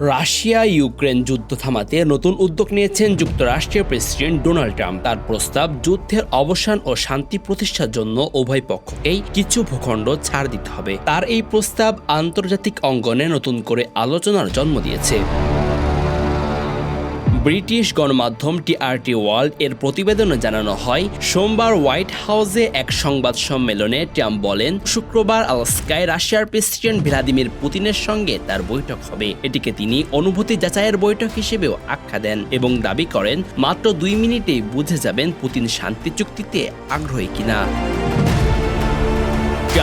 Russia Ukraine যুদ্ধ থামাতে নতুন উদ্যোগ নিয়েছেন যুক্তরাষ্ট্রের প্রেসিডেন্ট ডোনাল্ড ট্রাম্প। তার প্রস্তাব যুদ্ধের অবসান ও শান্তি প্রতিষ্ঠার জন্য উভয় পক্ষকেই কিছু ভূখণ্ড ছাড় দিতে হবে। তার এই প্রস্তাব আন্তর্জাতিক অঙ্গনে নতুন করে আলোচনার জন্ম দিয়েছে। ব্রিটিশ গণমাধ্যম টিআরটি ওয়ার্ল্ড এর প্রতিবেদনে জানানো হয়, সোমবার হোয়াইট হাউসে এক সংবাদ সম্মেলনে ট্রাম্প বলেন, শুক্রবার আলাস্কায় রাশিয়ার প্রেসিডেন্ট ভ্লাদিমির পুতিনের সঙ্গে তার বৈঠক হবে। এটিকে তিনি অনুভূতি যাচাইয়ের বৈঠক হিসেবেও আখ্যা দেন এবং দাবি করেন, মাত্র দুই মিনিটেই বুঝে যাবেন পুতিন শান্তি চুক্তিতে আগ্রহী কিনা।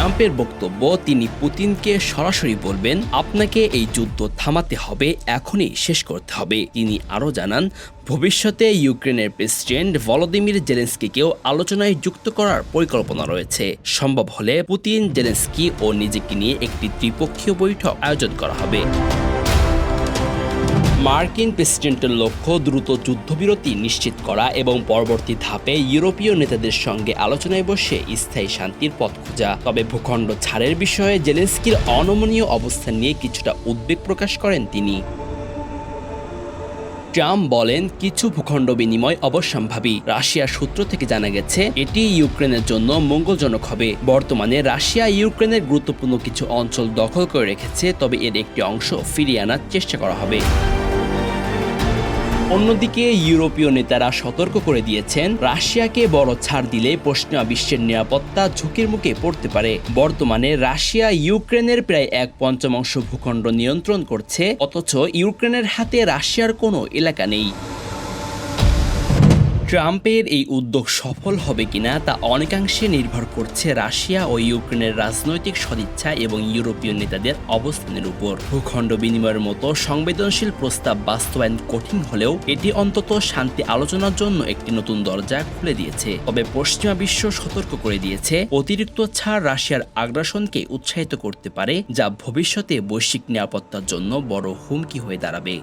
ট্রাম্পের বক্তব্য তিনি পুতিনকে সরাসরি বলবেন, আপনাকে এই যুদ্ধ থামাতে হবে, এখনই শেষ করতে হবে। তিনি আরও জানান, ভবিষ্যতে ইউক্রেনের প্রেসিডেন্ট ভলোদিমির জেলেন্সকিকেও আলোচনায় যুক্ত করার পরিকল্পনা রয়েছে। সম্ভব হলে পুতিন, জেলেন্সকি ও নিজেকে নিয়ে একটি ত্রিপক্ষীয় বৈঠক আয়োজন করা হবে। মার্কিন প্রেসিডেন্টের লক্ষ্য দ্রুত যুদ্ধবিরতি নিশ্চিত করা এবং পরবর্তী ধাপে ইউরোপীয় নেতাদের সঙ্গে আলোচনায় বসে স্থায়ী শান্তির পথ খোঁজা। তবে ভূখণ্ড ছাড়ের বিষয়ে জেলেন্সকির অনমনীয় অবস্থান নিয়ে কিছুটা উদ্বেগ প্রকাশ করেন তিনি। ট্রাম্প বলেন, কিছু ভূখণ্ড বিনিময় অবশ্যম্ভাবী রাশিয়ার সূত্র থেকে জানা গেছে, এটি ইউক্রেনের জন্য মঙ্গলজনক হবে। বর্তমানে রাশিয়া ইউক্রেনের গুরুত্বপূর্ণ কিছু অঞ্চল দখল করে রেখেছে, তবে এর একটি অংশ ফিরিয়ে আনার চেষ্টা করা হবে। অন্যদিকে ইউরোপীয় নেতারা সতর্ক করে দিয়েছেন, রাশিয়াকে বড় ছাড় দিলে পশ্চিমা বিশ্বের নিরাপত্তা ঝুঁকির মুখে পড়তে পারে। বর্তমানে রাশিয়া ইউক্রেনের প্রায় এক পঞ্চমাংশ ভূখণ্ড নিয়ন্ত্রণ করছে, অথচ ইউক্রেনের হাতে রাশিয়ার কোনো এলাকা নেই। ট্রাম্পের এই উদ্যোগ সফল হবে কিনা তা অনেকাংশে নির্ভর করছে রাশিয়া ও ইউক্রেনের রাজনৈতিক সদিচ্ছা এবং ইউরোপীয় নেতাদের অবস্থানের উপর। ভূখণ্ড বিনিময়ের মতো সংবেদনশীল প্রস্তাব বাস্তবায়ন কঠিন হলেও এটি অন্তত শান্তি আলোচনার জন্য একটি নতুন দরজা খুলে দিয়েছে। তবে পশ্চিমা বিশ্ব সতর্ক করে দিয়েছে, অতিরিক্ত ছাড় রাশিয়ার আগ্রাসনকে উৎসাহিত করতে পারে, যা ভবিষ্যতে বৈশ্বিক নিরাপত্তার জন্য বড় হুমকি হয়ে দাঁড়াবে।